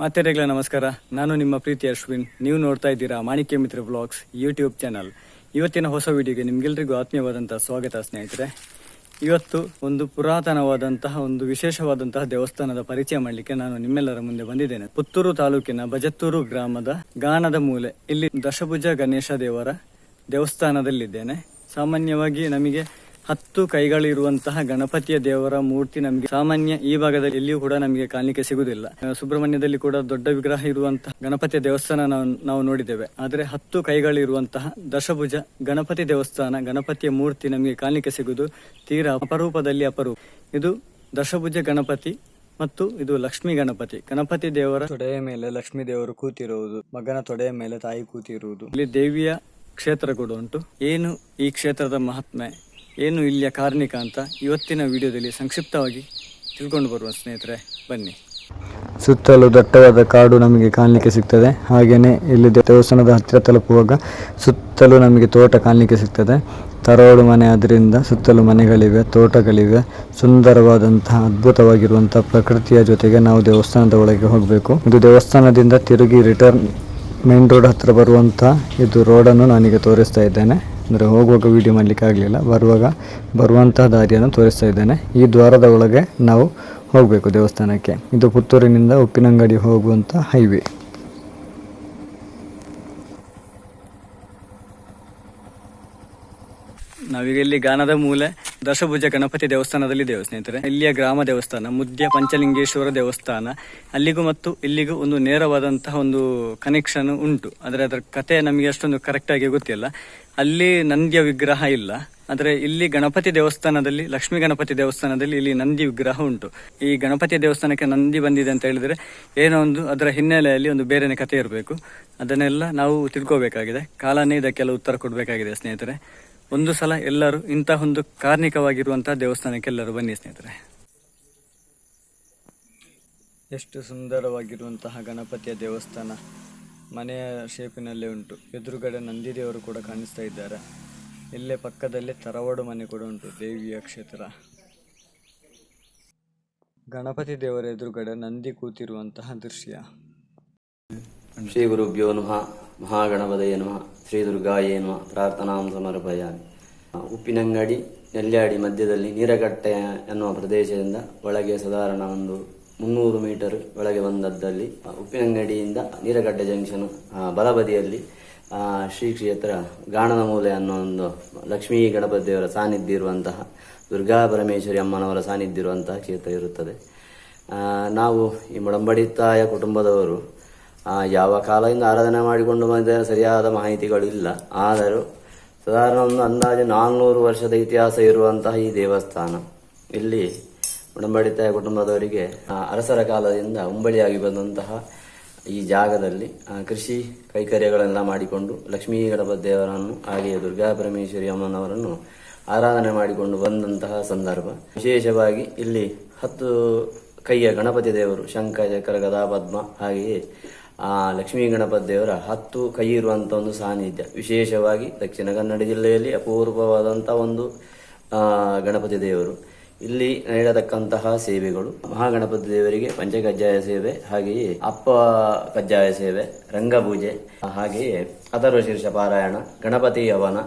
ಮಾತೆರೆಗಳ, ನಮಸ್ಕಾರ. ನಾನು ನಿಮ್ಮ ಪ್ರೀತಿ ಅಶ್ವಿನ್. ನೀವು ನೋಡ್ತಾ ಇದ್ದೀರಾ ಮಾಣಿಕ್ಯ ಮಿತ್ರ ಬ್ಲಾಗ್ಸ್ ಯೂಟ್ಯೂಬ್ ಚಾನಲ್. ಇವತ್ತಿನ ಹೊಸ ವಿಡಿಯೋಗೆ ನಿಮ್ಗೆಲ್ರಿಗೂ ಆತ್ಮೀಯವಾದಂತಹ ಸ್ವಾಗತ, ಸ್ನೇಹಿತರೆ. ಇವತ್ತು ಒಂದು ಪುರಾತನವಾದಂತಹ, ಒಂದು ವಿಶೇಷವಾದಂತಹ ದೇವಸ್ಥಾನದ ಪರಿಚಯ ಮಾಡಲಿಕ್ಕೆ ನಾನು ನಿಮ್ಮೆಲ್ಲರ ಮುಂದೆ ಬಂದಿದ್ದೇನೆ. ಪುತ್ತೂರು ತಾಲೂಕಿನ ಬಜತ್ತೂರು ಗ್ರಾಮದ ಗಾನದ ಮೂಲೆ. ಇಲ್ಲಿ ದಶಭುಜ ಗಣೇಶ ದೇವರ ದೇವಸ್ಥಾನದಲ್ಲಿದ್ದೇನೆ. ಸಾಮಾನ್ಯವಾಗಿ ನಮಗೆ ಹತ್ತು ಕೈಗಳಿರುವಂತಹ ಗಣಪತಿಯ ದೇವರ ಮೂರ್ತಿ ನಮಗೆ ಸಾಮಾನ್ಯ ಈ ಭಾಗದಲ್ಲಿ ಎಲ್ಲಿಯೂ ಕೂಡ ನಮಗೆ ಕಾಣಲಿಕ್ಕೆ ಸಿಗುವುದಿಲ್ಲ ಸುಬ್ರಹ್ಮಣ್ಯದಲ್ಲಿ ಕೂಡ ದೊಡ್ಡ ವಿಗ್ರಹ ಇರುವಂತಹ ಗಣಪತಿಯ ದೇವಸ್ಥಾನ ನಾವು ನೋಡಿದ್ದೇವೆ. ಆದರೆ ಹತ್ತು ಕೈಗಳಿರುವಂತಹ ದಶಭುಜ ಗಣಪತಿ ದೇವಸ್ಥಾನ, ಗಣಪತಿಯ ಮೂರ್ತಿ ನಮಗೆ ಕಾಣಲಿಕ್ಕೆ ಸಿಗುವುದು ತೀರಾ ಅಪರೂಪದಲ್ಲಿ ಅಪರೂಪ. ಇದು ದಶಭುಜ ಗಣಪತಿ ಮತ್ತು ಇದು ಲಕ್ಷ್ಮೀ ಗಣಪತಿ. ಗಣಪತಿ ದೇವರ ತೊಡೆಯ ಮೇಲೆ ಲಕ್ಷ್ಮೀ ದೇವರು ಕೂತಿರುವುದು, ಮಗನ ತೊಡೆಯ ಮೇಲೆ ತಾಯಿ ಕೂತಿರುವುದು. ಇಲ್ಲಿ ದೇವಿಯ ಕ್ಷೇತ್ರ ಕೂಡ ಉಂಟು. ಏನು ಈ ಕ್ಷೇತ್ರದ ಮಹಾತ್ಮೆ? ಏನು ಇಲ್ಲಿಯ ಕಾರ್ಣಿಕ ಅಂತ ಇವತ್ತಿನ ವಿಡಿಯೋದಲ್ಲಿ ಸಂಕ್ಷಿಪ್ತವಾಗಿ ತಿಳ್ಕೊಂಡು ಬರುವ ಸ್ನೇಹಿತರೆ, ಬನ್ನಿ. ಸುತ್ತಲೂ ದಟ್ಟವಾದ ಕಾಡು ನಮಗೆ ಕಾಣಲಿಕ್ಕೆ ಸಿಗ್ತದೆ. ಹಾಗೆಯೇ ಇಲ್ಲಿ ದೇವಸ್ಥಾನದ ಹತ್ತಿರ ತಲುಪುವಾಗ ಸುತ್ತಲೂ ನಮಗೆ ತೋಟ ಕಾಣಲಿಕ್ಕೆ ಸಿಗ್ತದೆ. ತರೋಡು ಮನೆ ಆದ್ದರಿಂದ ಸುತ್ತಲೂ ಮನೆಗಳಿವೆ, ತೋಟಗಳಿವೆ. ಸುಂದರವಾದಂತಹ ಅದ್ಭುತವಾಗಿರುವಂಥ ಪ್ರಕೃತಿಯ ಜೊತೆಗೆ ನಾವು ದೇವಸ್ಥಾನದ ಒಳಗೆ ಹೋಗಬೇಕು. ಇದು ದೇವಸ್ಥಾನದಿಂದ ತಿರುಗಿ ರಿಟರ್ನ್ ಮೇನ್ ರೋಡ್ ಹತ್ತಿರ ಬರುವಂಥ ಇದು ರೋಡನ್ನು ನಾನೀಗ ತೋರಿಸ್ತಾ ಇದ್ದೇನೆ. ಅಂದರೆ ಹೋಗುವಾಗ ವಿಡಿಯೋ ಮಾಡಲಿಕ್ಕೆ ಆಗಲಿಲ್ಲ. ಬರುವಾಗ ಬರುವಂತಹ ದಾರಿಯನ್ನು ತೋರಿಸ್ತಾ ಇದ್ದೇನೆ. ಈ ದ್ವಾರದ ಒಳಗೆ ನಾವು ಹೋಗಬೇಕು ದೇವಸ್ಥಾನಕ್ಕೆ. ಇದು ಪುತ್ತೂರಿನಿಂದ ಉಪ್ಪಿನಂಗಡಿ ಹೋಗುವಂಥ ಹೈವೇ ನಾವೀಗ ಇಲ್ಲಿ ಗಾನದ ಮೂಲೆ. ದಶಭುಜ ಗಣಪತಿ ದೇವಸ್ಥಾನದಲ್ಲಿ ದೇವ ಸ್ನೇಹಿತರೆ? ಇಲ್ಲಿಯ ಗ್ರಾಮ ದೇವಸ್ಥಾನ, ಮುದ್ಯ ಪಂಚಲಿಂಗೇಶ್ವರ ದೇವಸ್ಥಾನ, ಅಲ್ಲಿಗೂ ಮತ್ತು ಇಲ್ಲಿಗೂ ಒಂದು ನೇರವಾದಂತಹ ಒಂದು ಕನೆಕ್ಷನ್ ಉಂಟು. ಆದರೆ ಅದರ ಕತೆ ನಮಗೆ ಅಷ್ಟೊಂದು ಕರೆಕ್ಟ್ ಆಗಿ ಗೊತ್ತಿಲ್ಲ. ಅಲ್ಲಿ ನಂದಿಯ ವಿಗ್ರಹ ಇಲ್ಲ. ಆದರೆ ಇಲ್ಲಿ ಗಣಪತಿ ದೇವಸ್ಥಾನದಲ್ಲಿ, ಲಕ್ಷ್ಮೀ ಗಣಪತಿ ದೇವಸ್ಥಾನದಲ್ಲಿ ಇಲ್ಲಿ ನಂದಿ ವಿಗ್ರಹ ಉಂಟು. ಈ ಗಣಪತಿ ದೇವಸ್ಥಾನಕ್ಕೆ ನಂದಿ ಬಂದಿದೆ ಅಂತ ಹೇಳಿದ್ರೆ ಏನೋ ಒಂದು ಅದರ ಹಿನ್ನೆಲೆಯಲ್ಲಿ ಒಂದು ಬೇರೆನೇ ಕಥೆ ಇರಬೇಕು. ಅದನ್ನೆಲ್ಲ ನಾವು ತಿಳ್ಕೋಬೇಕಾಗಿದೆ ಕಾಲನೇ ಇದಕ್ಕೆಲ್ಲ ಉತ್ತರ ಕೊಡಬೇಕಾಗಿದೆ ಸ್ನೇಹಿತರೆ. ಒಂದು ಸಲ ಎಲ್ಲರೂ ಇಂತಹ ಒಂದು ಕಾರ್ಣಿಕವಾಗಿರುವಂತಹ ದೇವಸ್ಥಾನಕ್ಕೆ ಎಲ್ಲರೂ ಬನ್ನಿ ಸ್ನೇಹಿತರೆ. ಎಷ್ಟು ಸುಂದರವಾಗಿರುವಂತಹ ಗಣಪತಿಯ ದೇವಸ್ಥಾನ ಮನೆಯ ಶೇಪಿನಲ್ಲೇ ಉಂಟು. ಎದುರುಗಡೆ ನಂದಿ ದೇವರು ಕೂಡ ಕಾಣಿಸ್ತಾ ಇದ್ದಾರೆ. ಇಲ್ಲೇ ಪಕ್ಕದಲ್ಲೇ ತರವಾಡು ಮನೆ ಕೂಡ ಉಂಟು, ದೇವಿಯ ಕ್ಷೇತ್ರ. ಗಣಪತಿ ದೇವರ ಎದುರುಗಡೆ ನಂದಿ ಕೂತಿರುವಂತಹ ದೃಶ್ಯ. ಶ್ರೀ ಗುರುಭ್ಯೋ ನಮಃ, ಮಹಾಗಣಪತಯೇ ನಮಃ, ಶ್ರೀ ದುರ್ಗಾಯೇ ನಮಃ, ಪ್ರಾರ್ಥನಾಂ ಸಮರ್ಪಯಾಮಿ. ಉಪ್ಪಿನಂಗಡಿ, ನೆಲ್ಯಾಡಿ ಮಧ್ಯದಲ್ಲಿ ನೀರಗಟ್ಟೆ ಎನ್ನುವ ಪ್ರದೇಶದಿಂದ ಒಳಗೆ ಸಾಧಾರಣ ಒಂದು ಮುನ್ನೂರು ಮೀಟರ್ ಒಳಗೆ ಬಂದದ್ದಲ್ಲಿ ಉಪ್ಪಿನಂಗಡಿಯಿಂದ ನೀರಗಡ್ಡೆ ಜಂಕ್ಷನ್ ಬಲಬದಿಯಲ್ಲಿ ಶ್ರೀ ಕ್ಷೇತ್ರ ಗಾಣದ ಮೂಲೆ ಅನ್ನೋ ಒಂದು ಲಕ್ಷ್ಮೀ ಗಣಪತಿ ದೇವರ ಸಾನ್ನಿಧ್ಯ ಇರುವಂತಹ ದುರ್ಗಾ ಪರಮೇಶ್ವರಿ ಅಮ್ಮನವರ ಸಾನ್ನಿಧ್ಯ ಇರುವಂತಹ ಕ್ಷೇತ್ರ ಇರುತ್ತದೆ. ನಾವು ಈ ಮುಡಂಬಡಿತಾಯ ಕುಟುಂಬದವರು ಯಾವ ಕಾಲದಿಂದ ಆರಾಧನೆ ಮಾಡಿಕೊಂಡು ಬಂದ ಸರಿಯಾದ ಮಾಹಿತಿಗಳು ಇಲ್ಲ. ಆದರೂ ಸಾಧಾರಣ ಒಂದು ಅಂದಾಜು ನಾನ್ನೂರು ವರ್ಷದ ಇತಿಹಾಸ ಇರುವಂತಹ ಈ ದೇವಸ್ಥಾನ. ಇಲ್ಲಿ ಮುಡಂಬಡಿತಾಯ ಕುಟುಂಬದವರಿಗೆ ಅರಸರ ಕಾಲದಿಂದ ಉಂಬಳಿಯಾಗಿ ಬಂದಂತಹ ಈ ಜಾಗದಲ್ಲಿ ಕೃಷಿ ಕೈಕರ್ಯಗಳೆಲ್ಲ ಮಾಡಿಕೊಂಡು ಲಕ್ಷ್ಮೀ ಗಣಪತಿ ದೇವರನ್ನು, ಹಾಗೆಯೇ ದುರ್ಗಾ ಪರಮೇಶ್ವರಿ ಅಮ್ಮನವರನ್ನು ಆರಾಧನೆ ಮಾಡಿಕೊಂಡು ಬಂದಂತಹ ಸಂದರ್ಭ. ವಿಶೇಷವಾಗಿ ಇಲ್ಲಿ ಹತ್ತು ಕೈಯ ಗಣಪತಿ ದೇವರು ಶಂಖ ಚಕ್ರ, ಗದಾ, ಪದ್ಮ, ಹಾಗೆಯೇ ಆ ಲಕ್ಷ್ಮೀ ಗಣಪತಿ ದೇವರ ಹತ್ತು ಕೈ ಇರುವಂತ ಒಂದು ಸಾನ್ನಿಧ್ಯ. ವಿಶೇಷವಾಗಿ ದಕ್ಷಿಣ ಕನ್ನಡ ಜಿಲ್ಲೆಯಲ್ಲಿ ಅಪೂರ್ವವಾದಂತಹ ಒಂದು ಗಣಪತಿ ದೇವರು. ಇಲ್ಲಿ ನಡೆಯತಕ್ಕಂತಹ ಸೇವೆಗಳು, ಮಹಾಗಣಪತಿ ದೇವರಿಗೆ ಪಂಚಕಜ್ಜಾಯ ಸೇವೆ, ಹಾಗೆಯೇ ಅಪ್ಪ ಕಜ್ಜಾಯ ಸೇವೆ, ರಂಗಪೂಜೆ, ಹಾಗೆಯೇ ಅಥರ್ವ ಶೀರ್ಷ ಪಾರಾಯಣ, ಗಣಪತಿ ಹವನ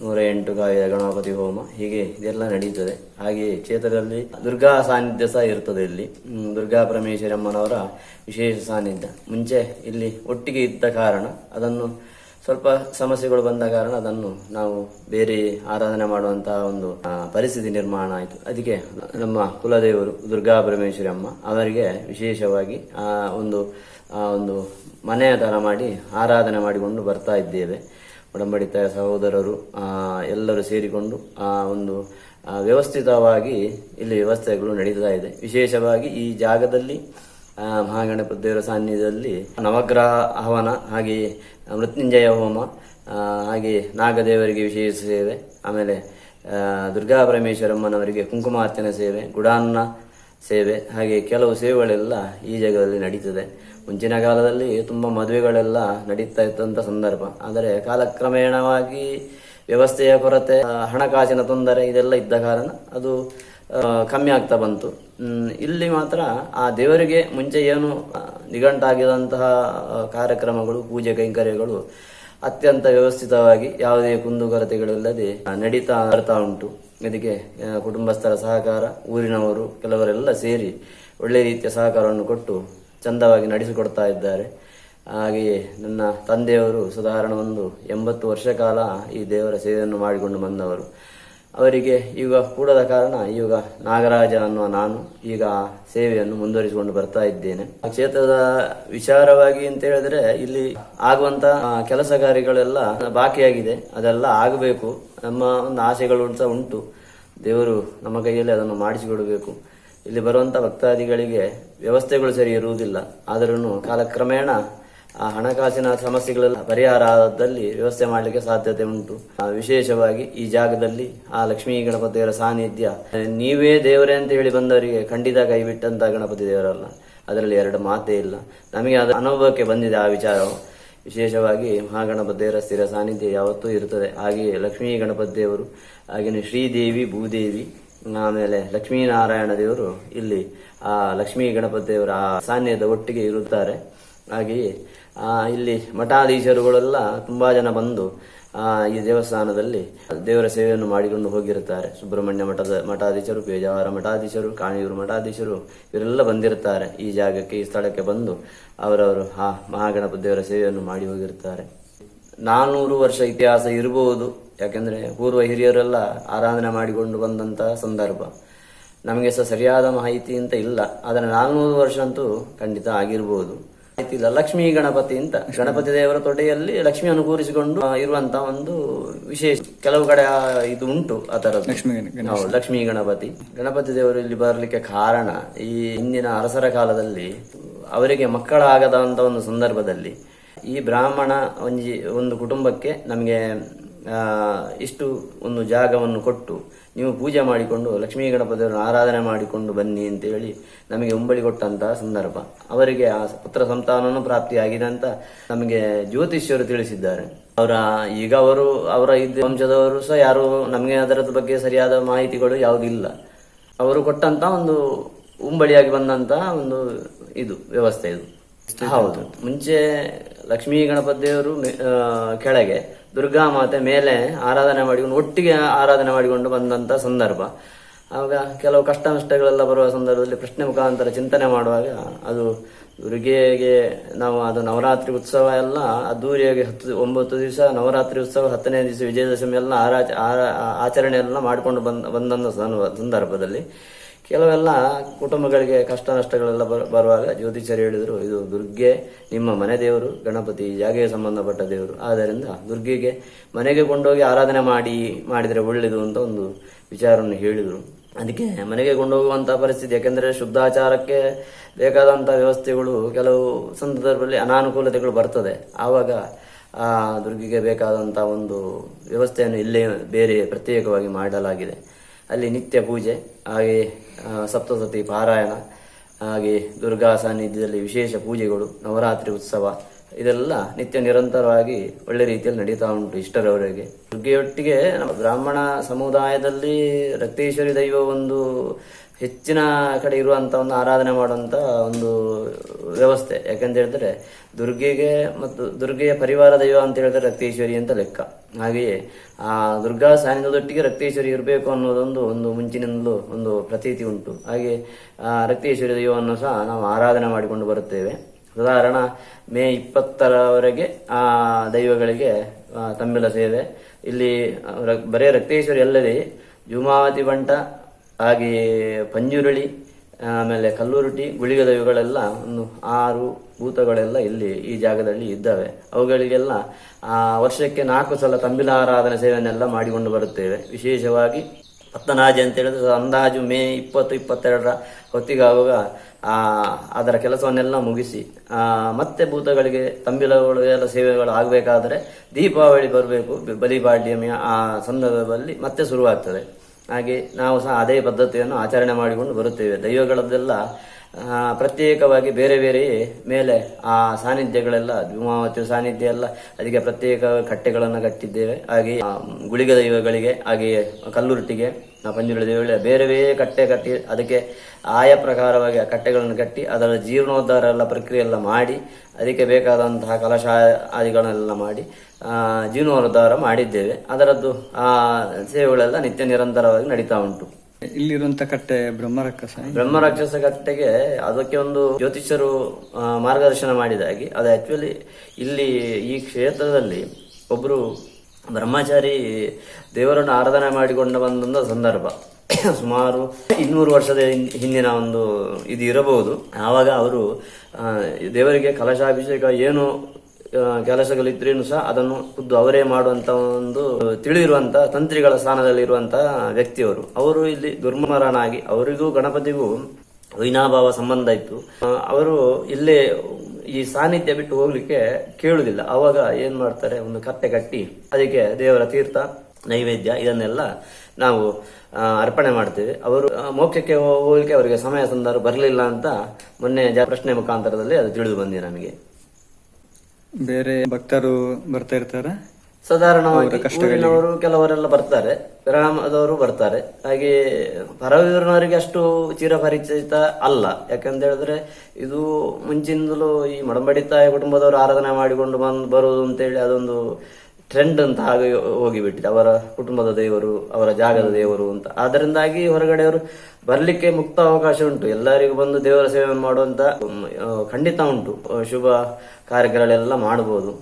ನೂರ ಎಂಟು ಗಾಯ ಗಣಪತಿ ಹೋಮ. ಹೀಗೆ ಇದೆಲ್ಲ ನಡೆಯುತ್ತದೆ ಹಾಗೆಯೇ ಕ್ಷೇತ್ರದಲ್ಲಿ ದುರ್ಗಾ ಸಾನ್ನಿಧ್ಯ ಸಹ ಇರ್ತದೆ ಇಲ್ಲಿ. ದುರ್ಗಾ ಪರಮೇಶ್ವರಿ ಅಮ್ಮನವರ ವಿಶೇಷ ಸಾನ್ನಿಧ್ಯ. ಮುಂಚೆ ಇಲ್ಲಿ ಒಟ್ಟಿಗೆ ಇದ್ದ ಕಾರಣ ಅದನ್ನು ಸ್ವಲ್ಪ ಸಮಸ್ಯೆಗಳು ಬಂದ ಕಾರಣ ಅದನ್ನು ನಾವು ಬೇರೆ ಆರಾಧನೆ ಮಾಡುವಂತಹ ಒಂದು ಪರಿಸ್ಥಿತಿ ನಿರ್ಮಾಣ ಆಯಿತು. ಅದಕ್ಕೆ ನಮ್ಮ ಕುಲದೇವರು ದುರ್ಗಾ ಪರಮೇಶ್ವರಿ ಅಮ್ಮ ಅವರಿಗೆ ವಿಶೇಷವಾಗಿ, ಆ, ಒಂದು ಆ, ಒಂದು ಮನೆಯ ತರ ಮಾಡಿ ಆರಾಧನೆ ಮಾಡಿಕೊಂಡು ಬರ್ತಾ ಇದ್ದೇವೆ. ಒಡಂಬಡಿತ ಸಹೋದರರು ಎಲ್ಲರೂ ಸೇರಿಕೊಂಡು, ಆ, ಒಂದು ವ್ಯವಸ್ಥಿತವಾಗಿ ಇಲ್ಲಿ ವ್ಯವಸ್ಥೆಗಳು ನಡೀತಾ ಇದೆ. ವಿಶೇಷವಾಗಿ ಈ ಜಾಗದಲ್ಲಿ ಮಹಾಗಣಪತಿ ದೇವರ ಸಾನ್ನಿಧ್ಯದಲ್ಲಿ ನವಗ್ರಹ ಹವನ, ಹಾಗೆ ಮೃತ್ಯುಂಜಯ ಹೋಮ ಹಾಗೆ ನಾಗದೇವರಿಗೆ ವಿಶೇಷ ಸೇವೆ, ಆಮೇಲೆ ದುರ್ಗಾ ಪರಮೇಶ್ವರಮ್ಮನವರಿಗೆ ಕುಂಕುಮಾರ್ಚನೆ ಸೇವೆ, ಗುಡಾನ್ನ ಸೇವೆ, ಹಾಗೆ ಕೆಲವು ಸೇವೆಗಳೆಲ್ಲ ಈ ಜಾಗದಲ್ಲಿ ನಡೀತದೆ. ಮುಂಚಿನ ಕಾಲದಲ್ಲಿ ತುಂಬ ಮದುವೆಗಳೆಲ್ಲ ನಡೀತಾ ಇದ್ದಂಥ ಸಂದರ್ಭ. ಆದರೆ ಕಾಲಕ್ರಮೇಣವಾಗಿ ವ್ಯವಸ್ಥೆಯ ಕೊರತೆ, ಹಣಕಾಸಿನ ತೊಂದರೆ ಇದೆಲ್ಲ ಇದ್ದ ಕಾರಣ ಅದು ಕಮ್ಮಿ ಆಗ್ತಾ ಬಂತು. ಇಲ್ಲಿ ಮಾತ್ರ ಆ ದೇವರಿಗೆ ಮುಂಚೆ ಏನು ನಿಘಂಟಾಗಿರುವಂತಹ ಕಾರ್ಯಕ್ರಮಗಳು, ಪೂಜೆ ಕೈಂಕರ್ಯಗಳು ಅತ್ಯಂತ ವ್ಯವಸ್ಥಿತವಾಗಿ ಯಾವುದೇ ಕುಂದುಕೊರತೆಗಳಿಲ್ಲದೆ ನಡೀತಾ ಬರ್ತಾ ಉಂಟು. ಇದಕ್ಕೆ ಕುಟುಂಬಸ್ಥರ ಸಹಕಾರ, ಊರಿನವರು, ಕೆಲವರೆಲ್ಲ ಸೇರಿ ಒಳ್ಳೆ ರೀತಿಯ ಸಹಕಾರವನ್ನು ಕೊಟ್ಟು ಚಂದವಾಗಿ ನಡೆಸಿಕೊಡ್ತಾ ಇದ್ದಾರೆ. ಹಾಗೆಯೇ ನನ್ನ ತಂದೆಯವರು ಸಾಧಾರಣ ಒಂದು ಎಂಬತ್ತು ವರ್ಷ ಕಾಲ ಈ ದೇವರ ಸೇವೆಯನ್ನು ಮಾಡಿಕೊಂಡು ಬಂದವರು. ಅವರಿಗೆ ಈಗ ಕೂಡದ ಕಾರಣ ಈಗ ನಾಗರಾಜ ಅನ್ನುವ ನಾನು ಈಗ ಸೇವೆಯನ್ನು ಮುಂದುವರಿಸಿಕೊಂಡು ಬರ್ತಾ ಇದ್ದೇನೆ. ಕ್ಷೇತ್ರದ ವಿಚಾರವಾಗಿ ಅಂತ ಹೇಳಿದ್ರೆ ಇಲ್ಲಿ ಆಗುವಂತ ಕೆಲಸ ಕಾರ್ಯಗಳೆಲ್ಲ ಬಾಕಿಯಾಗಿದೆ. ಅದೆಲ್ಲ ಆಗಬೇಕು. ನಮ್ಮ ಒಂದು ಆಸೆಗಳು ಸಹ ಉಂಟು. ದೇವರು ನಮ್ಮ ಕೈಯಲ್ಲಿ ಅದನ್ನು ಮಾಡಿಸಿಕೊಡಬೇಕು. ಇಲ್ಲಿ ಬರುವಂತ ಭಕ್ತಾದಿಗಳಿಗೆ ವ್ಯವಸ್ಥೆಗಳು ಸರಿ ಇರುವುದಿಲ್ಲ. ಆದರೂ ಕಾಲಕ್ರಮೇಣ ಆ ಹಣಕಾಸಿನ ಸಮಸ್ಯೆಗಳೆಲ್ಲ ಪರಿಹಾರ ಆದಲ್ಲಿ ವ್ಯವಸ್ಥೆ ಮಾಡಲಿಕ್ಕೆ ಸಾಧ್ಯತೆ ಉಂಟು. ವಿಶೇಷವಾಗಿ ಈ ಜಾಗದಲ್ಲಿ ಆ ಲಕ್ಷ್ಮೀ ಗಣಪತಿಯವರ ಸಾನ್ನಿಧ್ಯ. ನೀವೇ ದೇವರೇ ಅಂತ ಹೇಳಿ ಬಂದವರಿಗೆ ಖಂಡಿತ ಕೈ ಬಿಟ್ಟಂತ ಗಣಪತಿ ದೇವರಲ್ಲ. ಅದರಲ್ಲಿ ಎರಡು ಮಾತೇ ಇಲ್ಲ. ನಮಗೆ ಅದು ಅನುಭವಕ್ಕೆ ಬಂದಿದೆ ಆ ವಿಚಾರವು. ವಿಶೇಷವಾಗಿ ಮಹಾಗಣಪತಿ ದೇವರ ಸ್ಥಿರ ಸಾನ್ನಿಧ್ಯ ಯಾವತ್ತೂ ಇರುತ್ತದೆ. ಹಾಗೆಯೇ ಲಕ್ಷ್ಮೀ ಗಣಪತಿ ದೇವರು ಹಾಗೆಯೇ ಶ್ರೀದೇವಿ, ಭೂದೇವಿ ಆಮೇಲೆ ಲಕ್ಷ್ಮೀನಾರಾಯಣ ದೇವರು ಇಲ್ಲಿ ಆ ಲಕ್ಷ್ಮೀ ಗಣಪತಿ ದೇವರ ಆ ಸಾನ್ನಿಧ್ಯದ ಒಟ್ಟಿಗೆ ಇರುತ್ತಾರೆ. ಹಾಗೆಯೇ ಆ, ಇಲ್ಲಿ ಮಠಾಧೀಶರುಗಳೆಲ್ಲ ತುಂಬಾ ಜನ ಬಂದು ಈ ದೇವಸ್ಥಾನದಲ್ಲಿ ದೇವರ ಸೇವೆಯನ್ನು ಮಾಡಿಕೊಂಡು ಹೋಗಿರುತ್ತಾರೆ. ಸುಬ್ರಹ್ಮಣ್ಯ ಮಠದ ಮಠಾಧೀಶರು ಪೇಜಾವರ ಮಠಾಧೀಶರು ಕಾಣಿಯೂರು ಮಠಾಧೀಶರು ಇವರೆಲ್ಲ ಬಂದಿರುತ್ತಾರೆ ಈ ಜಾಗಕ್ಕೆ ಈ ಸ್ಥಳಕ್ಕೆ ಬಂದು ಅವರವರು ಆ ಮಹಾಗಣಪತಿ ದೇವರ ಸೇವೆಯನ್ನು ಮಾಡಿ ಹೋಗಿರುತ್ತಾರೆ. ನಾನ್ನೂರು ವರ್ಷ ಇತಿಹಾಸ ಇರಬಹುದು. ಯಾಕೆಂದ್ರೆ ಪೂರ್ವ ಹಿರಿಯರೆಲ್ಲ ಆರಾಧನೆ ಮಾಡಿಕೊಂಡು ಬಂದಂತಹ ಸಂದರ್ಭ. ನಮಗೆ ಸಹ ಸರಿಯಾದ ಮಾಹಿತಿ ಅಂತ ಇಲ್ಲ. ಆದರೆ ನಾಲ್ನೂರು ವರ್ಷ ಅಂತೂ ಖಂಡಿತ ಆಗಿರ್ಬೋದು. ಮಾಹಿತಿ ಇಲ್ಲ. ಲಕ್ಷ್ಮೀ ಗಣಪತಿ ಅಂತ. ಗಣಪತಿ ದೇವರ ತೊಡೆಯಲ್ಲಿ ಲಕ್ಷ್ಮಿಯನ್ನು ಕೂರಿಸಿಕೊಂಡು ಇರುವಂತ ಇರುವಂತಹ ಒಂದು ವಿಶೇಷ ಕೆಲವು ಕಡೆ ಇದು ಉಂಟು ಆ ತರ ಲಕ್ಷ್ಮೀ ಹೌದು, ಲಕ್ಷ್ಮೀ ಗಣಪತಿ. ಗಣಪತಿ ದೇವರು ಇಲ್ಲಿ ಬರಲಿಕ್ಕೆ ಕಾರಣ ಈ ಹಿಂದಿನ ಅರಸರ ಕಾಲದಲ್ಲಿ ಅವರಿಗೆ ಮಕ್ಕಳಾಗದಂತ ಒಂದು ಸಂದರ್ಭದಲ್ಲಿ ಈ ಬ್ರಾಹ್ಮಣ ಒಂಜಿ ಒಂದು ಕುಟುಂಬಕ್ಕೆ ನಮಗೆ ಇಷ್ಟು ಒಂದು ಜಾಗವನ್ನು ಕೊಟ್ಟು ನೀವು ಪೂಜೆ ಮಾಡಿಕೊಂಡು ಲಕ್ಷ್ಮೀ ಗಣಪತಿಯವರನ್ನು ಆರಾಧನೆ ಮಾಡಿಕೊಂಡು ಬನ್ನಿ ಅಂತ ಹೇಳಿ ನಮಗೆ ಉಂಬಳಿ ಕೊಟ್ಟಂತಹ ಸಂದರ್ಭ. ಅವರಿಗೆ ಆ ಪುತ್ರ ಸಂತಾನವನ್ನು ಪ್ರಾಪ್ತಿಯಾಗಿದೆ ಅಂತ ನಮಗೆ ಜ್ಯೋತಿಷ್ಯರು ತಿಳಿಸಿದ್ದಾರೆ. ಅವರ ಈಗ ಅವರು ಅವರ ಇದ್ದ ವಂಶದವರು ಸಹ ಯಾರು ನಮಗೆ ಅದರ ಬಗ್ಗೆ ಸರಿಯಾದ ಮಾಹಿತಿಗಳು ಯಾವುದಿಲ್ಲ. ಅವರು ಕೊಟ್ಟಂತ ಒಂದು ಉಂಬಳಿಯಾಗಿ ಬಂದಂತ ಒಂದು ಇದು ವ್ಯವಸ್ಥೆ ಇದು. ಹೌದು. ಮುಂಚೆ ಲಕ್ಷ್ಮೀ ಗಣಪತಿ ದೇವರು ಕೆಳಗೆ ದುರ್ಗಾ ಮಾತೆ ಮೇಲೆ ಆರಾಧನೆ ಮಾಡಿಕೊಂಡು ಒಟ್ಟಿಗೆ ಆರಾಧನೆ ಮಾಡಿಕೊಂಡು ಬಂದಂತ ಸಂದರ್ಭ. ಆವಾಗ ಕೆಲವು ಕಷ್ಟ ನಷ್ಟಗಳೆಲ್ಲ ಬರುವ ಸಂದರ್ಭದಲ್ಲಿ ಪ್ರಶ್ನೆ ಮುಖಾಂತರ ಚಿಂತನೆ ಮಾಡುವಾಗ ಅದು ದುರ್ಗೆಗೆ ನಾವು ಅದು ನವರಾತ್ರಿ ಉತ್ಸವ ಎಲ್ಲ ಅದ್ದೂರಿಯಾಗಿ ಹತ್ತು, ಒಂಬತ್ತು ದಿವಸ ನವರಾತ್ರಿ ಉತ್ಸವ, ಹತ್ತನೇ ದಿವಸ ವಿಜಯದಶಮಿ ಎಲ್ಲ ಆರಾಚ, ಆರ- ಆಚರಣೆ ಎಲ್ಲ ಮಾಡಿಕೊಂಡು ಬಂದ, ಬಂದಂತ ಸಂದರ್ಭದಲ್ಲಿ. ಕೆಲವೆಲ್ಲ ಕುಟುಂಬಗಳಿಗೆ ಕಷ್ಟ ನಷ್ಟಗಳೆಲ್ಲ ಬರ್- ಬರುವಾಗ ಜ್ಯೋತಿಷ್ಯರು ಹೇಳಿದರು, ಇದು ದುರ್ಗೆ ನಿಮ್ಮ ಮನೆ ದೇವರು, ಗಣಪತಿ, ಜಾಗೆಗೆ ಸಂಬಂಧಪಟ್ಟ ದೇವರು. ಆದ್ದರಿಂದ ದುರ್ಗೆಗೆ ಮನೆಗೆ ಕೊಂಡೋಗಿ ಆರಾಧನೆ ಮಾಡಿ, ಮಾಡಿದರೆ ಒಳ್ಳೆಯದು ಅಂತ ಒಂದು ವಿಚಾರವನ್ನು ಹೇಳಿದರು. ಅದಕ್ಕೆ ಮನೆಗೆ ಕೊಂಡೋಗುವಂಥ ಪರಿಸ್ಥಿತಿ, ಯಾಕೆಂದರೆ ಶುದ್ಧಾಚಾರಕ್ಕೆ ಬೇಕಾದಂಥ ವ್ಯವಸ್ಥೆಗಳು ಕೆಲವು ಸಂದರ್ಭದಲ್ಲಿ ಅನಾನುಕೂಲತೆಗಳು ಬರ್ತದೆ. ಆವಾಗ ಆ ದುರ್ಗಿಗೆ ಬೇಕಾದಂಥ ಒಂದು ವ್ಯವಸ್ಥೆಯನ್ನು ಇಲ್ಲೇ ಬೇರೆ ಪ್ರತ್ಯೇಕವಾಗಿ ಮಾಡಲಾಗಿದೆ. ಅಲ್ಲಿ ನಿತ್ಯ ಪೂಜೆ, ಹಾಗೆ ಸಪ್ತಸತಿ ಪಾರಾಯಣ, ಹಾಗೆ ದುರ್ಗಾ ಸಾನ್ನಿಧ್ಯದಲ್ಲಿ ವಿಶೇಷ ಪೂಜೆಗಳು, ನವರಾತ್ರಿ ಉತ್ಸವ, ಇದೆಲ್ಲ ನಿತ್ಯ ನಿರಂತರವಾಗಿ ಒಳ್ಳೆ ರೀತಿಯಲ್ಲಿ ನಡೀತಾ ಉಂಟು ಇಷ್ಟರವರೆಗೆ. ದುರ್ಗೆಯೊಟ್ಟಿಗೆ ನಮ್ಮ ಬ್ರಾಹ್ಮಣ ಸಮುದಾಯದಲ್ಲಿ ರಕ್ತೇಶ್ವರಿ ದೈವ ಒಂದು ಹೆಚ್ಚಿನ ಕಡೆ ಇರುವಂತ ಒಂದು ಆರಾಧನೆ ಮಾಡುವಂತ ಒಂದು ವ್ಯವಸ್ಥೆ. ಯಾಕಂತ ಹೇಳಿದ್ರೆ ದುರ್ಗೆಗೆ ಮತ್ತು ದುರ್ಗೆಯ ಪರಿವಾರ ದೈವ ಅಂತ ಹೇಳಿದ್ರೆ ರಕ್ತೇಶ್ವರಿ ಅಂತ ಲೆಕ್ಕ. ಹಾಗೆಯೇ ಆ ದುರ್ಗಾ ಸಾನ್ನಿಧ್ಯದೊಟ್ಟಿಗೆ ರಕ್ತೇಶ್ವರಿ ಇರಬೇಕು ಅನ್ನೋದೊಂದು ಒಂದು ಮುಂಚಿನಿಂದಲೂ ಒಂದು ಪ್ರತೀತಿ ಉಂಟು. ಹಾಗೆ ಆ ರಕ್ತೇಶ್ವರಿ ದೈವವನ್ನು ಸಹ ನಾವು ಆರಾಧನೆ ಮಾಡಿಕೊಂಡು ಬರುತ್ತೇವೆ. ಉದಾಹರಣ, ಮೇ ಇಪ್ಪತ್ತರವರೆಗೆ ಆ ದೈವಗಳಿಗೆ ತಮ್ಮೆಲ್ಲ ಸೇವೆ. ಇಲ್ಲಿ ಬರೇ ರಕ್ತೇಶ್ವರಿ ಅಲ್ಲದೆ ಜುಮಾವತಿ ಬಂಟ ಹಾಗೆಯೇ ಪಂಜುರುಳಿ, ಆಮೇಲೆ ಕಲ್ಲುರುಟಿ ಗುಳಿಗದ ಇವುಗಳೆಲ್ಲ ಒಂದು ಆರು ಭೂತಗಳೆಲ್ಲ ಇಲ್ಲಿ ಈ ಜಾಗದಲ್ಲಿ ಇದ್ದಾವೆ. ಅವುಗಳಿಗೆಲ್ಲ, ಆ, ವರ್ಷಕ್ಕೆ ನಾಲ್ಕು ಸಲ ತಂಬಿಲ ಆರಾಧನೆ ಸೇವೆಯನ್ನೆಲ್ಲ ಮಾಡಿಕೊಂಡು ಬರುತ್ತೇವೆ. ವಿಶೇಷವಾಗಿ ಪತ್ತನಾಜಿ ಅಂತ ಹೇಳಿದ್ರೆ ಅಂದಾಜು ಮೇ ಇಪ್ಪತ್ತು, ಇಪ್ಪತ್ತೆರಡರ ಹೊತ್ತಿಗಾಗುವಾಗ, ಆ, ಅದರ ಕೆಲಸವನ್ನೆಲ್ಲ ಮುಗಿಸಿ ಮತ್ತೆ ಭೂತಗಳಿಗೆ ತಂಬಿಲಗಳು ಎಲ್ಲ ಸೇವೆಗಳು ಆಗಬೇಕಾದ್ರೆ ದೀಪಾವಳಿ ಬರಬೇಕು. ಬಲಿಪಾಡ್ಯಮಿಯ ಆ ಸಂದರ್ಭದಲ್ಲಿ ಮತ್ತೆ ಶುರುವಾಗ್ತದೆ. ಹಾಗೆ ನಾವು ಸಹ ಅದೇ ಪದ್ಧತಿಯನ್ನು ಆಚರಣೆ ಮಾಡಿಕೊಂಡು ಬರುತ್ತೇವೆ. ದೈವಗಳದ್ದೆಲ್ಲ ಪ್ರತ್ಯೇಕವಾಗಿ ಬೇರೆ ಬೇರೆ ಮೇಲೆ ಆ ಸಾನ್ನಿಧ್ಯಗಳೆಲ್ಲ ಧೂಮಾವತಿ ಸಾನ್ನಿಧ್ಯ ಎಲ್ಲ ಅದಕ್ಕೆ ಪ್ರತ್ಯೇಕ ಕಟ್ಟೆಗಳನ್ನು ಕಟ್ಟಿದ್ದೇವೆ. ಹಾಗೆ ಗುಳಿಗ ದೈವಗಳಿಗೆ, ಹಾಗೆಯೇ ಕಲ್ಲುರುಟ್ಟಿಗೆ ಆ ಪಂಜುಳ ದೈವಗಳಿಗೆ ಬೇರೆ ಬೇರೆ ಕಟ್ಟೆ ಕಟ್ಟಿ ಅದಕ್ಕೆ ಆಯಾ ಪ್ರಕಾರವಾಗಿ ಆ ಕಟ್ಟೆಗಳನ್ನು ಕಟ್ಟಿ ಅದರ ಜೀರ್ಣೋದ್ಧಾರ ಎಲ್ಲ ಪ್ರಕ್ರಿಯೆ ಎಲ್ಲ ಮಾಡಿ, ಅದಕ್ಕೆ ಬೇಕಾದಂತಹ ಕಲಶ ಆದಿಗಳನ್ನೆಲ್ಲ ಮಾಡಿ ಆ, ಜೀರ್ಣೋದ್ಧಾರ ಮಾಡಿದ್ದೇವೆ. ಅದರದ್ದು ಆ ಸೇವೆಗಳೆಲ್ಲ ನಿತ್ಯ ನಿರಂತರವಾಗಿ ನಡೀತಾ ಉಂಟು. ಇಲ್ಲಿರುವಂತ ಕಟ್ಟೆ ಬ್ರಹ್ಮರಾಕ್ಷಸ ಬ್ರಹ್ಮರಾಕ್ಷಸ ಕಟ್ಟೆಗೆ ಅದಕ್ಕೆ ಒಂದು ಜ್ಯೋತಿಷ್ಯರು ಮಾರ್ಗದರ್ಶನ ಮಾಡಿದಾಗಿ ಅದು ಆಕ್ಚುಲಿ ಇಲ್ಲಿ ಈ ಕ್ಷೇತ್ರದಲ್ಲಿ ಒಬ್ರು ಬ್ರಹ್ಮಚಾರಿ ದೇವರನ್ನು ಆರಾಧನೆ ಮಾಡಿಕೊಂಡ ಬಂದ ಸಂದರ್ಭ. ಸುಮಾರು ಇನ್ನೂರು ವರ್ಷದ ಹಿಂದಿನ ಒಂದು ಇದು ಇರಬಹುದು. ಆವಾಗ ಅವರು ದೇವರಿಗೆ ಕಲಶಾಭಿಷೇಕ ಏನು ಕೆಲಸಗಳಿದ್ರೇನು ಸಹ ಅದನ್ನು ಖುದ್ದು ಅವರೇ ಮಾಡುವಂತ ಒಂದು ತಿಳಿದಿರುವಂತ ತಂತ್ರಿಗಳ ಸ್ಥಾನದಲ್ಲಿ ಇರುವಂತ ವ್ಯಕ್ತಿಯವರು. ಅವರು ಇಲ್ಲಿ ದುರ್ಮರನಾಗಿ ಅವರಿಗೂ ಗಣಪತಿಗೂ ವೈನಾಭಾವ ಸಂಬಂಧ ಇತ್ತು. ಅವರು ಇಲ್ಲೇ ಈ ಸಾನ್ನಿಧ್ಯ ಬಿಟ್ಟು ಹೋಗ್ಲಿಕ್ಕೆ ಕೇಳುದಿಲ್ಲ. ಅವಾಗ ಏನ್ ಮಾಡ್ತಾರೆ? ಒಂದು ಕತ್ತೆ ಕಟ್ಟಿ ಅದಕ್ಕೆ ದೇವರ ತೀರ್ಥ, ನೈವೇದ್ಯ ಇದನ್ನೆಲ್ಲ ನಾವು ಅರ್ಪಣೆ ಮಾಡ್ತೇವೆ. ಅವರು ಮೋಕ್ಷಕ್ಕೆ ಹೋಗ್ಲಿಕ್ಕೆ ಅವರಿಗೆ ಸಮಯ ಸಂದರ್ಭ ಬರಲಿಲ್ಲ ಅಂತ ಮೊನ್ನೆ ಪ್ರಶ್ನೆ ಮುಖಾಂತರದಲ್ಲಿ ಅದು ತಿಳಿದು ಬಂದಿದೆ ನಮಗೆ. ಬೇರೆ ಭಕ್ತರು ಬರ್ತಾ ಇರ್ತಾರ. ಸಾಧಾರಣವಾಗಿ ಊರಿನವರು ಕೆಲವರೆಲ್ಲ ಬರ್ತಾರೆ. ಗ್ರಾಮದವರು ಬರ್ತಾರೆ. ಹಾಗೆ ಪರವೀರನವರಿಗೆ ಅಷ್ಟು ಚಿರಪರಿಚಿತ ಅಲ್ಲ. ಯಾಕಂತ ಹೇಳಿದ್ರೆ ಇದು ಮುಂಚಿನಿಂದಲೂ ಈ ಮಡಂಬಡಿ ತಾಯಿ ಕುಟುಂಬದವರು ಆರಾಧನೆ ಮಾಡಿಕೊಂಡು ಬಂದು ಬರುವುದು ಅಂತೇಳಿ ಅದೊಂದು ಟ್ರೆಂಡ್ ಅಂತ ಹಾಗೆ ಹೋಗಿಬಿಟ್ಟಿದೆ. ಅವರ ಕುಟುಂಬದ ದೇವರು ಅವರ ಜಾಗದ ದೇವರು ಅಂತ. ಅದರಿಂದಾಗಿ ಹೊರಗಡೆಯವರು ಬರಲಿಕ್ಕೆ ಮುಕ್ತ ಅವಕಾಶ ಉಂಟು. ಎಲ್ಲರಿಗೂ ಬಂದು ದೇವರ ಸೇವೆ ಮಾಡುವಂತ ಖಂಡಿತ ಉಂಟು. ಶುಭ ಕಾರ್ಯಗಳೆಲ್ಲ ಮಾಡಬಹುದು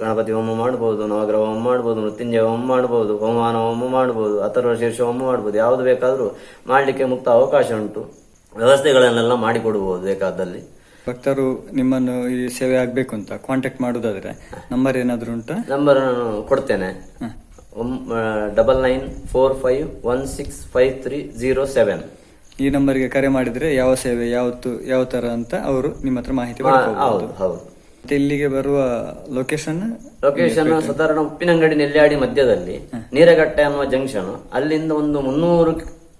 ಗಣಪತಿ ಹೋಮ ಮಾಡಬಹುದು ನವಗ್ರಹ ಹೋಮ ಮಾಡಬಹುದು ಮೃತ್ಯುಂಜಯ ಹೋಮ ಮಾಡಬಹುದು ಹೋಮಾನ ಹೋಮ ಮಾಡಬಹುದು ಅಥರ್ವ ಶೀರ್ಷ ಹೋಮ ಮಾಡಬಹುದು ಯಾವುದು ಬೇಕಾದರೂ ಮಾಡಲಿಕ್ಕೆ ಮುಕ್ತ ಅವಕಾಶ ಉಂಟು. ವ್ಯವಸ್ಥೆಗಳನ್ನೆಲ್ಲ ಮಾಡಿಕೊಡಬಹುದು ಬೇಕಾದಲ್ಲಿ. ಭಕ್ತರು ನಿಮ್ಮನ್ನು ಈ ಸೇವೆ ಆಗ್ಬೇಕು ಅಂತ ಕಾಂಟ್ಯಾಕ್ಟ್ ಮಾಡುದಾದ್ರೆ ನಂಬರ್ ಏನಾದ್ರು ಉಂಟಾ? ನಂಬರ್ ನಾನು ಕೊಡ್ತೇನೆ. Double nine four five one six five three zero seven ಈ ನಂಬರ್ಗೆ ಕರೆ ಮಾಡಿದ್ರೆ ಯಾವ ಸೇವೆ ಯಾವತ್ತು ಯಾವ ತರ ಅಂತ ಅವರು ನಿಮ್ಮ ಹತ್ರ ಮಾಹಿತಿ ಹೌದು ಹೌದು. ಮತ್ತೆ ಇಲ್ಲಿಗೆ ಬರುವ ಲೊಕೇಶನ್ ಲೊಕೇಶನ್ ಸಾಧಾರಣ ಉಪ್ಪಿನಂಗಡಿ ನೆಲ್ಲಾಡಿ ಮಧ್ಯದಲ್ಲಿ ನೀರಗಟ್ಟೆ ಅನ್ನುವ ಜಂಕ್ಷನ್ ಅಲ್ಲಿಂದ ಒಂದು ಮುನ್ನೂರು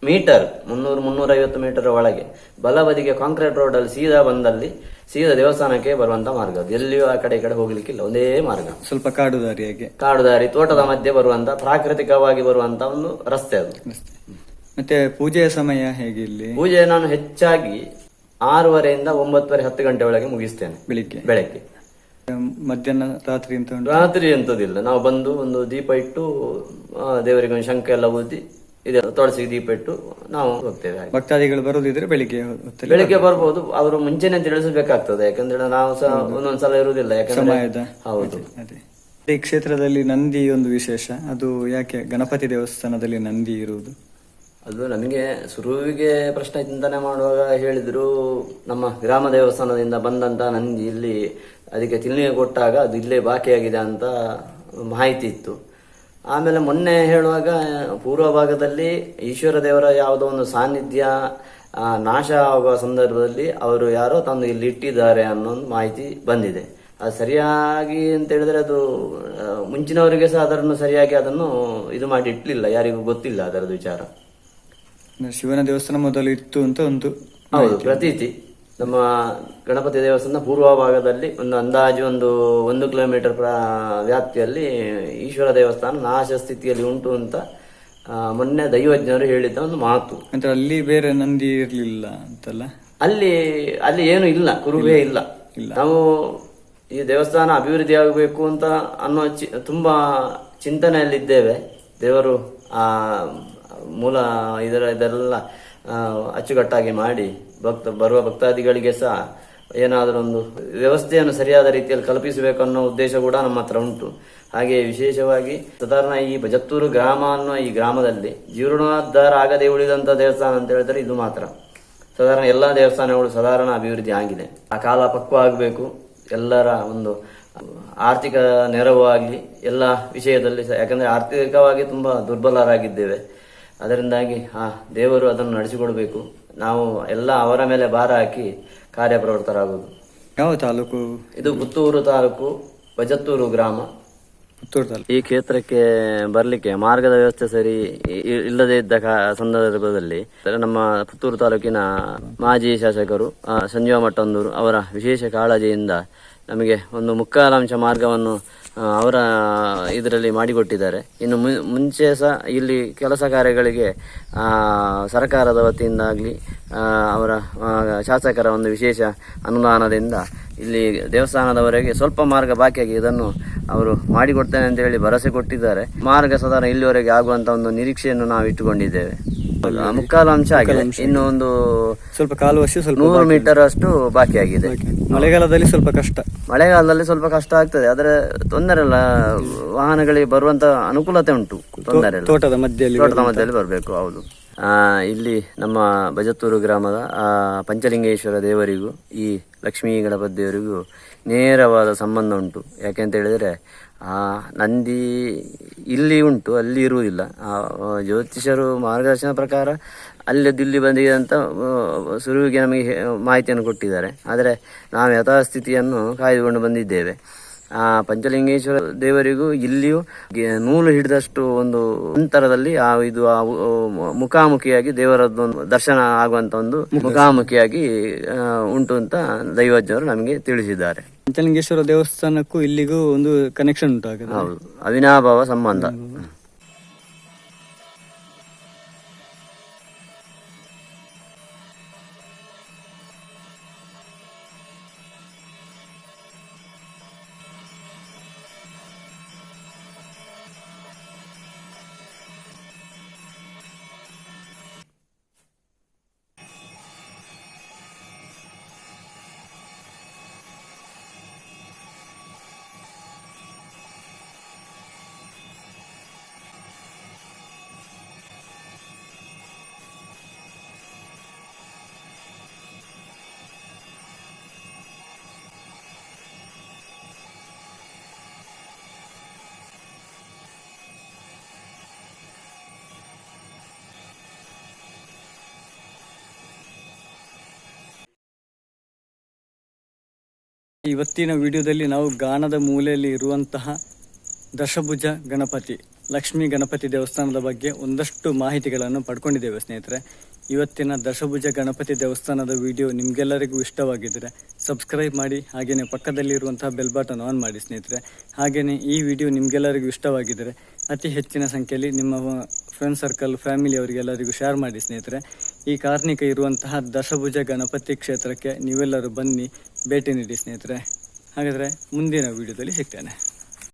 ಮೀಟರ್ ಮುನ್ನೂರು ಮುನ್ನೂರೈವತ್ತು ಮೀಟರ್ ಒಳಗೆ ಬಲಬದಿಗೆ ಕಾಂಕ್ರೀಟ್ ರೋಡ್ ಅಲ್ಲಿ ಸೀದಾ ಬಂದಲ್ಲಿ ಸೀದಾ ದೇವಸ್ಥಾನಕ್ಕೆ ಬರುವಂತ ಮಾರ್ಗ. ಅದು ಎಲ್ಲಿಯೂ ಆ ಕಡೆ ಈ ಕಡೆ ಹೋಗ್ಲಿಕ್ಕಿಲ್ಲ ಒಂದೇ ಮಾರ್ಗ. ಸ್ವಲ್ಪ ಕಾಡು ದಾರಿಯಾಗೆ ಕಾಡು ದಾರಿ ತೋಟದ ಮಧ್ಯೆ ಬರುವಂತ ಪ್ರಾಕೃತಿಕವಾಗಿ ಬರುವಂತ ಒಂದು ರಸ್ತೆ ಅದು. ಮತ್ತೆ ಪೂಜೆಯ ಸಮಯ ಹೇಗೆ ಇಲ್ಲಿ? ಪೂಜೆ ನಾನು ಹೆಚ್ಚಾಗಿ ಆರೂವರೆಯಿಂದ ಒಂಬತ್ತುವರೆ ಹತ್ತು ಗಂಟೆ ಒಳಗೆ ಮುಗಿಸ್ತೇನೆ. ಬೆಳಿಗ್ಗೆ. ಬೆಳಗ್ಗೆ. ಮಧ್ಯಾಹ್ನ ರಾತ್ರಿ ಅಂತ ರಾತ್ರಿ ಎಂತದಿಲ್ಲ. ನಾವು ಬಂದು ಒಂದು ದೀಪ ಇಟ್ಟು ದೇವರಿಗೆ ಒಂದು ಶಂಕ ಎಲ್ಲ ಊದಿ ಇದೆ ತುಳಸಿಗೆ ದೀಪ ಇಟ್ಟು ನಾವು ಹೋಗ್ತೇವೆ ಹಾಗೆ. ಭಕ್ತಾದಿಗಳು ಬರುದಿದ್ರೆ ಬೆಳಿಗ್ಗೆ ಹೊತ್ತಲ್ಲಿ ಬೆಳಿಗ್ಗೆ ಬರ್ಬೋದು ಅವರು ಮುಂಚೆನೆ ತಿಳಿಸಬೇಕಾಗ್ತದೆ ಯಾಕಂದ್ರೆ ನಾವು ಸಹ ಒಂದೊಂದ್ಸಲ ಇರುವುದಿಲ್ಲ ಯಾಕಂದ್ರೆ ಸಮಯದ ಹೌದು. ಅದೇ ಈ ಕ್ಷೇತ್ರದಲ್ಲಿ ನಂದಿ ಒಂದು ವಿಶೇಷ ಅದು ಯಾಕೆ ಗಣಪತಿ ದೇವಸ್ಥಾನದಲ್ಲಿ ನಂದಿ ಇರುವುದು? ಅದು ನಮಗೆ ಶುರುವಿಗೆ ಪ್ರಶ್ನೆ ಚಿಂತನೆ ಮಾಡುವಾಗ ಹೇಳಿದ್ರು ನಮ್ಮ ಗ್ರಾಮ ದೇವಸ್ಥಾನದಿಂದ ಬಂದಂತ ನಂದಿ ಇಲ್ಲಿ ಅದಕ್ಕೆ ತಿಳ್ಳಿಗೆ ಕೊಟ್ಟಾಗ ಅದು ಇಲ್ಲೇ ಬಾಕಿಯಾಗಿದೆ ಅಂತ ಮಾಹಿತಿ ಇತ್ತು. ಆಮೇಲೆ ಮೊನ್ನೆ ಹೇಳುವಾಗ ಪೂರ್ವ ಭಾಗದಲ್ಲಿ ಈಶ್ವರ ದೇವರ ಯಾವುದೋ ಒಂದು ಸಾನ್ನಿಧ್ಯ ನಾಶ ಆಗುವ ಸಂದರ್ಭದಲ್ಲಿ ಅವರು ಯಾರೋ ತಂದು ಇಲ್ಲಿ ಇಟ್ಟಿದ್ದಾರೆ ಅನ್ನೋ ಒಂದು ಮಾಹಿತಿ ಬಂದಿದೆ. ಅದು ಸರಿಯಾಗಿ ಅಂತ ಹೇಳಿದ್ರೆ ಅದು ಮುಂಚಿನವರಿಗೆ ಸಹ ಅದನ್ನು ಸರಿಯಾಗಿ ಅದನ್ನು ಇದು ಮಾಡಿ ಇಟ್ಲಿಲ್ಲ. ಯಾರಿಗೂ ಗೊತ್ತಿಲ್ಲ ಅದರದ್ದು ವಿಚಾರ. ಶಿವನ ದೇವಸ್ಥಾನ ಮೊದಲು ಇತ್ತು ಅಂತ ಒಂದು ಹೌದು ಪ್ರತೀತಿ. ನಮ್ಮ ಗಣಪತಿ ದೇವಸ್ಥಾನ ಪೂರ್ವ ಭಾಗದಲ್ಲಿ ಒಂದು ಅಂದಾಜು ಒಂದು ಒಂದು ಕಿಲೋಮೀಟರ್ ಪ್ರ ವ್ಯಾಪ್ತಿಯಲ್ಲಿ ಈಶ್ವರ ದೇವಸ್ಥಾನ ನಾಶ ಸ್ಥಿತಿಯಲ್ಲಿ ಉಂಟು ಅಂತ ಮೊನ್ನೆ ದೈವಜ್ಞರು ಹೇಳಿದ್ದ ಒಂದು ಮಾತು. ಅಂದ್ರೆ ಅಲ್ಲಿ ಬೇರೆ ನಂದಿ ಇರಲಿಲ್ಲ ಅಂತಲ್ಲ? ಅಲ್ಲಿ ಅಲ್ಲಿ ಏನು ಇಲ್ಲ ಕುರುಬೇ ಇಲ್ಲ ನಾವು ಈ ದೇವಸ್ಥಾನ ಅಭಿವೃದ್ಧಿ ಆಗಬೇಕು ಅಂತ ಅನ್ನೋ ಚಿ ತುಂಬಾ ಚಿಂತನೆಯಲ್ಲಿದ್ದೇವೆ. ದೇವರು ಆ ಮೂಲ ಇದರ ಇದೆಲ್ಲ ಅಚ್ಚುಕಟ್ಟಾಗಿ ಮಾಡಿ ಭಕ್ತ ಬರುವ ಭಕ್ತಾದಿಗಳಿಗೆ ಸಹ ಏನಾದರೂ ಒಂದು ವ್ಯವಸ್ಥೆಯನ್ನು ಸರಿಯಾದ ರೀತಿಯಲ್ಲಿ ಕಲ್ಪಿಸಬೇಕು ಅನ್ನೋ ಉದ್ದೇಶ ಕೂಡ ನಮ್ಮ ಹತ್ರ ಉಂಟು. ಹಾಗೆ ವಿಶೇಷವಾಗಿ ಸಾಧಾರಣ ಈ ಬಜತ್ತೂರು ಗ್ರಾಮ ಅನ್ನೋ ಈ ಗ್ರಾಮದಲ್ಲಿ ಜೀರ್ಣೋದ್ಧಾರ ಆಗದೆ ಉಳಿದಂತ ದೇವಸ್ಥಾನ ಅಂತ ಹೇಳಿದ್ರೆ ಇದು ಮಾತ್ರ. ಸಾಧಾರಣ ಎಲ್ಲ ದೇವಸ್ಥಾನಗಳು ಸಾಧಾರಣ ಅಭಿವೃದ್ಧಿ ಆಗಿದೆ. ಆ ಕಾಲ ಪಕ್ವ ಆಗಬೇಕು. ಎಲ್ಲರ ಒಂದು ಆರ್ಥಿಕ ನೆರವು ಆಗಲಿ, ಎಲ್ಲ ವಿಷಯದಲ್ಲಿ ಯಾಕಂದ್ರೆ ಆರ್ಥಿಕವಾಗಿ ತುಂಬಾ ದುರ್ಬಲರಾಗಿದ್ದೇವೆ. ಅದರಿಂದಾಗಿ ಆ ದೇವರು ಅದನ್ನು ನಡೆಸಿಕೊಡಬೇಕು. ನಾವು ಎಲ್ಲ ಅವರ ಮೇಲೆ ಭಾರ ಹಾಕಿ ಕಾರ್ಯಪ್ರವೃತ್ತರಾಗುವುದು. ಯಾವ ತಾಲೂಕು? ಇದು ಪುತ್ತೂರು ತಾಲೂಕು ಬಜತ್ತೂರು ಗ್ರಾಮ. ಪುತ್ತೂರು ತಾಲೂಕು. ಈ ಕ್ಷೇತ್ರಕ್ಕೆ ಬರಲಿಕ್ಕೆ ಮಾರ್ಗದ ವ್ಯವಸ್ಥೆ ಸರಿ ಇಲ್ಲದೇ ಇದ್ದ ಕಾ- ಸಂದರ್ಭದಲ್ಲಿ ನಮ್ಮ ಪುತ್ತೂರು ತಾಲೂಕಿನ ಮಾಜಿ ಶಾಸಕರು ಸಂಜೀವ ಮಟ್ಟಂದೂರು ಅವರ ವಿಶೇಷ ಕಾಳಜಿಯಿಂದ ನಮಗೆ ಒಂದು ಮುಕ್ಕಾಲಾಂಶ ಮಾರ್ಗವನ್ನು ಅವರ ಇದರಲ್ಲಿ ಮಾಡಿಕೊಟ್ಟಿದ್ದಾರೆ. ಇನ್ನು ಮುಂಚೆ ಸಹ ಇಲ್ಲಿ ಕೆಲಸ ಕಾರ್ಯಗಳಿಗೆ ಸರ್ಕಾರದ ವತಿಯಿಂದಾಗಲಿ ಅವರ ಶಾಸಕರ ಒಂದು ವಿಶೇಷ ಅನುದಾನದಿಂದ ಇಲ್ಲಿ ದೇವಸ್ಥಾನದವರೆಗೆ ಸ್ವಲ್ಪ ಮಾರ್ಗ ಬಾಕಿಯಾಗಿ ಇದನ್ನು ಅವರು ಮಾಡಿಕೊಡ್ತೇನೆ ಅಂತ ಹೇಳಿ ಭರವಸೆ ಕೊಟ್ಟಿದ್ದಾರೆ. ಮಾರ್ಗ ಸಾಧಾರಣ ಇಲ್ಲಿವರೆಗೆ ಆಗುವಂಥ ಒಂದು ನಿರೀಕ್ಷೆಯನ್ನು ನಾವು ಇಟ್ಟುಕೊಂಡಿದ್ದೇವೆ ಮುಕ್ಕಾಲು ಅಂಶ ಆಗಿದೆ. ಇನ್ನು ಒಂದು ಸ್ವಲ್ಪ ಕಾಲು ವರ್ಷ ಸ್ವಲ್ಪ ನೂರು ಮೀಟರ್ ಅಷ್ಟು ಬಾಕಿ ಆಗಿದೆ. ಮಳೆಗಾಲದಲ್ಲಿ ಸ್ವಲ್ಪ ಕಷ್ಟ. ಮಳೆಗಾಲದಲ್ಲಿ ಸ್ವಲ್ಪ ಕಷ್ಟ ಆಗ್ತದೆ ಆದ್ರೆ ತೊಂದರೆ ಇಲ್ಲ. ವಾಹನಗಳಿಗೆ ಬರುವಂತ ಅನುಕೂಲತೆ ಉಂಟು ತೊಂದರೆ ತೋಟದ ಮಧ್ಯದಲ್ಲಿ ತೋಟದ ಮಧ್ಯದಲ್ಲಿ ಬರಬೇಕು ಹೌದು. ಇಲ್ಲಿ ನಮ್ಮ ಬಜತ್ತೂರು ಗ್ರಾಮದ ಪಂಚಲಿಂಗೇಶ್ವರ ದೇವರಿಗೂ, ಈ ಲಕ್ಷ್ಮೀ ಗಣಪತಿ ದೇವರಿಗೂ ನೇರವಾದ ಸಂಬಂಧ ಉಂಟು. ಯಾಕೆಂತ ಹೇಳಿದರೆ, ಆ, ನಂದಿ ಇಲ್ಲಿ ಉಂಟು, ಅಲ್ಲಿ ಇರುವುದಿಲ್ಲ. ಜ್ಯೋತಿಷರು ಮಾರ್ಗದರ್ಶನ ಪ್ರಕಾರ ಅಲ್ಲಿ ದಿಲ್ಲಿ ಬಂದಿದೆ ಅಂತ ಸುರುವಿಗೆ ನಮಗೆ ಮಾಹಿತಿಯನ್ನು ಕೊಟ್ಟಿದ್ದಾರೆ. ಆದರೆ, ನಾವು ಯಥಾಸ್ಥಿತಿಯನ್ನು ಕಾಯ್ದುಕೊಂಡು ಬಂದಿದ್ದೇವೆ. ಆ ಪಂಚಲಿಂಗೇಶ್ವರ ದೇವರಿಗೂ ಇಲ್ಲಿಯೂ ನೂಲು ಹಿಡಿದಷ್ಟು ಒಂದು ಅಂತರದಲ್ಲಿ ಆ ಇದು ಆ ಮುಖಾಮುಖಿಯಾಗಿ ದೇವರದ್ದೊಂದು ದರ್ಶನ ಆಗುವಂತ ಒಂದು ಮುಖಾಮುಖಿಯಾಗಿ ಉಂಟು ಅಂತ ದೈವಜ್ಞರು ನಮಗೆ ತಿಳಿಸಿದ್ದಾರೆ. ಪಂಚಲಿಂಗೇಶ್ವರ ದೇವಸ್ಥಾನಕ್ಕೂ ಇಲ್ಲಿಗೂ ಒಂದು ಕನೆಕ್ಷನ್ ಉಂಟು ಹೌದು. ಅವಿನಾಭಾವ ಸಂಬಂಧ. ಇವತ್ತಿನ ವಿಡಿಯೋದಲ್ಲಿ ನಾವು ಗಾಣದ ಮೂಲೆಯಲ್ಲಿ ಇರುವಂತಹ ದಶಭುಜ ಗಣಪತಿ, ಲಕ್ಷ್ಮೀ ಗಣಪತಿ ದೇವಸ್ಥಾನದ ಬಗ್ಗೆ ಒಂದಷ್ಟು ಮಾಹಿತಿಗಳನ್ನು ಪಡ್ಕೊಂಡಿದ್ದೇವೆ ಸ್ನೇಹಿತರೆ. ಇವತ್ತಿನ ದಶಭುಜ ಗಣಪತಿ ದೇವಸ್ಥಾನದ ವಿಡಿಯೋ ನಿಮ್ಗೆಲ್ಲರಿಗೂ ಇಷ್ಟವಾಗಿದ್ದರೆ ಸಬ್ಸ್ಕ್ರೈಬ್ ಮಾಡಿ ಹಾಗೆಯೇ ಪಕ್ಕದಲ್ಲಿ ಇರುವಂತಹ ಬೆಲ್ ಬಟನ್ ಆನ್ ಮಾಡಿ ಸ್ನೇಹಿತರೆ. ಹಾಗೆಯೇ ಈ ವಿಡಿಯೋ ನಿಮ್ಗೆಲ್ಲರಿಗೂ ಇಷ್ಟವಾಗಿದ್ದರೆ ಅತಿ ಹೆಚ್ಚಿನ ಸಂಖ್ಯೆಯಲ್ಲಿ ನಿಮ್ಮ ಫ್ರೆಂಡ್ ಸರ್ಕಲ್ ಫ್ಯಾಮಿಲಿ ಅವರಿಗೆಲ್ಲರಿಗೂ ಶೇರ್ ಮಾಡಿ ಸ್ನೇಹಿತರೆ. ಈ ಕಾರ್ಣಿಕ ಇರುವಂತಹ ದಶಭುಜ ಗಣಪತಿ ಕ್ಷೇತ್ರಕ್ಕೆ ನೀವೆಲ್ಲರೂ ಬನ್ನಿ, ಭೇಟಿ ನೀಡಿ ಸ್ನೇಹಿತರೆ. ಹಾಗಾದರೆ ಮುಂದಿನ ವಿಡಿಯೋದಲ್ಲಿ ಸಿಗ್ತೇನೆ.